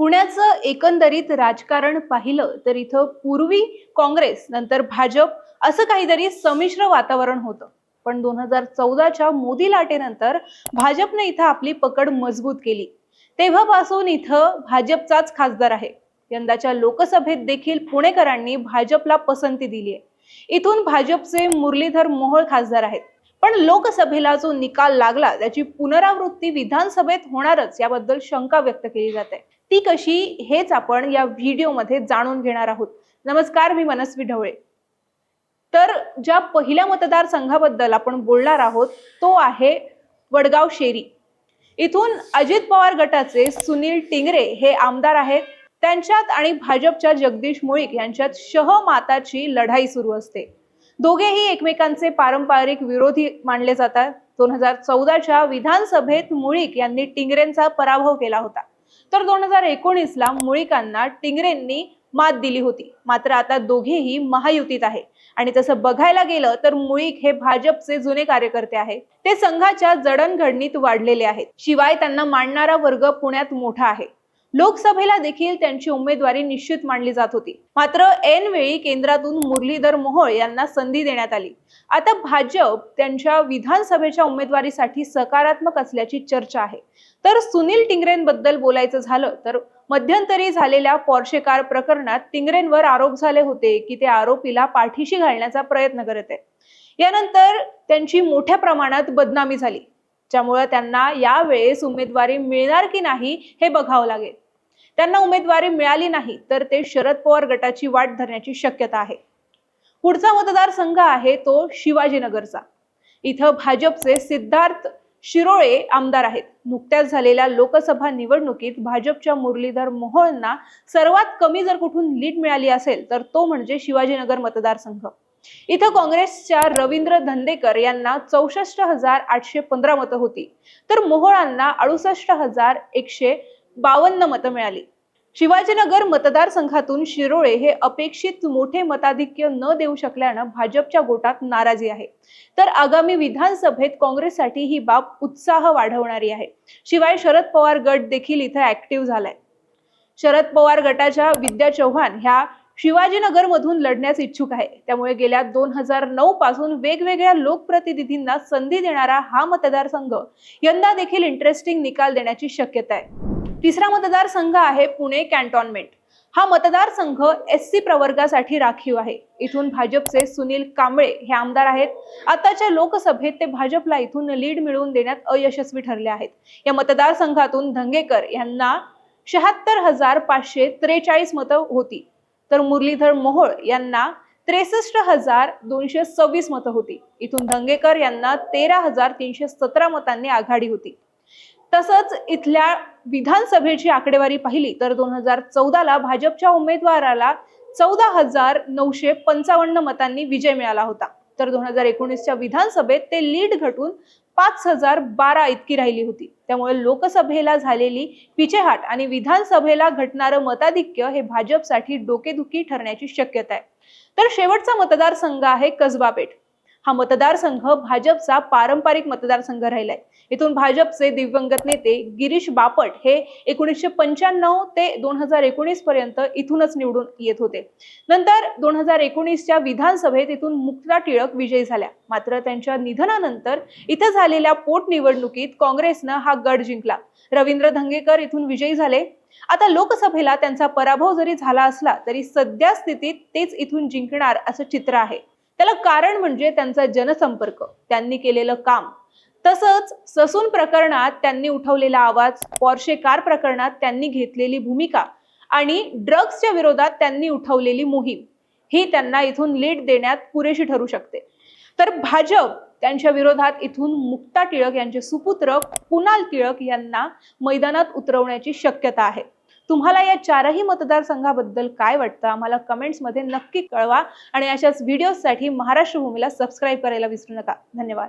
पुण्याचं एकंदरीत राजकारण पाहिलं तर इथं पूर्वी काँग्रेस नंतर भाजप असं काहीतरी संमिश्र वातावरण होतं. पण दोन हजार चौदाच्या मोदी लाटेनंतर भाजपने इथं आपली पकड मजबूत केली. तेव्हापासून इथं भाजपचाच खासदार आहे. यंदाच्या लोकसभेत देखील पुणेकरांनी भाजपला पसंती दिली आहे इथून भाजपचे मुरलीधर मोहोळ खासदार आहेत. पण लोकसभेला जो निकाल लागला त्याची पुनरावृत्ती विधानसभेत होणारच याबद्दल शंका व्यक्त केली जाते. ती कशी हेच आपण या व्हिडिओमध्ये जाणून घेणार आहोत. नमस्कार मी मनस्वी ढवळे. तर ज्या पहिल्या मतदारसंघाबद्दल आपण बोलणार आहोत तो आहे वडगाव शेरी. इथून अजित पवार गटाचे सुनील टिंगरे हे आमदार आहेत. त्यांच्यात आणि भाजपच्या जगदीश मुळीक यांच्यात शह माताची लढाई सुरू असते. दोघेही एकमेकांचे पारंपरिक विरोधी मानले जातात. दोन हजार चौदाच्या विधानसभेत मुळीक यांनी टिंगरेंचा पराभव केला होता. तर दोन हजार एकोणीसला मुळीकांना टिंगरेंनी मात दिली होती. मात्र आता दोघेही महायुतीत आहे. आणि तसं बघायला गेलं तर मुळीक हे भाजपचे जुने कार्यकर्ते आहेत. ते संघाच्या जडणघडणीत वाढलेले आहेत. शिवाय त्यांना मांडणारा वर्ग पुण्यात मोठा आहे. लोकसभेला देखील त्यांची उमेदवारी निश्चित मानली जात होती. मात्र ऐन वेळी केंद्रातून मुरलीधर मोहोळ यांना संधी देण्यात आली. आता भाजप त्यांच्या विधानसभेच्या उमेदवारीसाठी सकारात्मक असल्याची चर्चा आहे. तर सुनील टिंगरेंबद्दल बोलायचं झालं तर मध्यंतरी झालेल्या पॉर्शे कार प्रकरणात टिंगरेंवर आरोप झाले होते की ते आरोपीला पाठीशी घालण्याचा प्रयत्न करत आहेत. यानंतर त्यांची मोठ्या प्रमाणात बदनामी झाली. ज्यामुळे त्यांना यावेळेस उमेदवारी मिळणार की नाही हे बघावं लागेल. त्यांना उमेदवारी मिळाली नाही तर ते शरद पवार गटाची वाट धरण्याची शक्यता आहे. पुढचा मतदारसंघ आहे तो शिवाजीनगरचा. इथं भाजपचे सिद्धार्थ शिरोळे आमदार आहेत. नुकत्याच झालेल्या लोकसभा निवडणुकीत भाजपच्या मुरलीधर मोहोळना सर्वात कमी जर कुठून लीड मिळाली असेल तर तो म्हणजे शिवाजीनगर मतदारसंघ. इथं काँग्रेसच्या रवींद्र धंदेकर यांना चौसष्ट हजार आठशे पंधरा मतं होती. तर मोहोळांना अडुसष्ट हजार एकशे बावन्न मतं मिळाली. शिवाजीनगर मतदारसंघातून शिरोळे हे अपेक्षित मोठे मताधिक्य न देऊ शकल्यानं भाजपच्या गोटात नाराजी आहे. तर आगामी विधानसभेत काँग्रेससाठी ही बाब उत्साह वाढवणारी आहे. शिवाय शरद पवार गट देखील इथं ऍक्टिव्ह झालाय. शरद पवार गटाच्या विद्या चव्हाण ह्या शिवाजीनगर मधून लढण्यास इच्छुक आहे. त्यामुळे गेल्या दोन हजार नऊ पासून वेगवेगळ्या लोकप्रतिनिधींना संधी देणारा हा मतदारसंघ यंदा देखील इंटरेस्टिंग निकाल देण्याची शक्यता आहे. तिसरा मतदारसंघ आहे पुणे कॅन्टॉनमेंट हा मतदारसंघ एस सी प्रवर्गासाठी राखीव आहे. इथून भाजपचे सुनील कांबळे हे आमदार आहेत. आताच्या लोकसभेत ते भाजपला इथून लीड मिळवून देण्यात अयशस्वी ठरले आहेत. या मतदारसंघातून धंगेकर यांना शहात्तर हजार पाचशे त्रेचाळीस मतं होती. तर मुरलीधर मोहोळ यांना त्रेसष्ट हजार दोनशे सव्वीस मतं होती. इथून धंगेकर यांना तेरा हजार तीनशे सतरा मतांनी आघाडी होती. तसंच इथल्या विधानसभेची आकडेवारी पाहिली तर दोन हजार चौदाला भाजपच्या उमेदवाराला चौदा हजार नऊशे पंचावन्न मतांनी विजय मिळाला होता. तर दोन हजार एकोणीसच्या विधानसभेत ते लीड घटून पाच हजार बारा इतकी राहिली होती. त्यामुळे लोकसभेला झालेली पिछेहाट आणि विधानसभेला घटणारं मताधिक्य हे भाजपसाठी डोकेदुखी ठरण्याची शक्यता आहे. तर शेवटचा मतदारसंघ आहे कसबा पेठ. हा मतदारसंघ भाजपचा पारंपरिक मतदारसंघ राहिलाय. इथून भाजपचे दिवंगत नेते गिरीश बापट हे एकोणीसशे पंच्याण्णव ते दोन हजार एकोणीस पर्यंत इथूनच निवडून येत होते. नंतर दोन हजार एकोणीसच्या विधानसभेत इथून मुक्ता टिळक विजयी झाल्या. मात्र त्यांच्या निधनानंतर इथं झालेल्या पोटनिवडणुकीत काँग्रेसनं हा गड जिंकला. रवींद्र धंगेकर इथून विजयी झाले. आता लोकसभेला त्यांचा पराभव जरी झाला असला तरी सध्या स्थितीत तेच इथून जिंकणार असं चित्र आहे. त्याला कारण म्हणजे त्यांचा जनसंपर्क त्यांनी केलेलं काम. तसंच ससून प्रकरणात त्यांनी उठवलेला आवाज पॉर्शे कार प्रकरणात त्यांनी घेतलेली भूमिका आणि ड्रग्सच्या विरोधात त्यांनी उठवलेली मोहीम ही त्यांना इथून लीड देण्यात पुरेशी ठरू शकते. तर भाजप त्यांच्या विरोधात इथून मुक्ता टिळक यांचे सुपुत्र कुणाल टिळक यांना मैदानात उतरवण्याची शक्यता आहे. तुम्हाला या चारही मतदारसंघाबद्दल काय वाटतं? आम्हाला कमेंट्समध्ये नक्की कळवा आणि अशाच व्हिडिओजसाठी महाराष्ट्र भूमीला सबस्क्राईब करायला विसरू नका. धन्यवाद.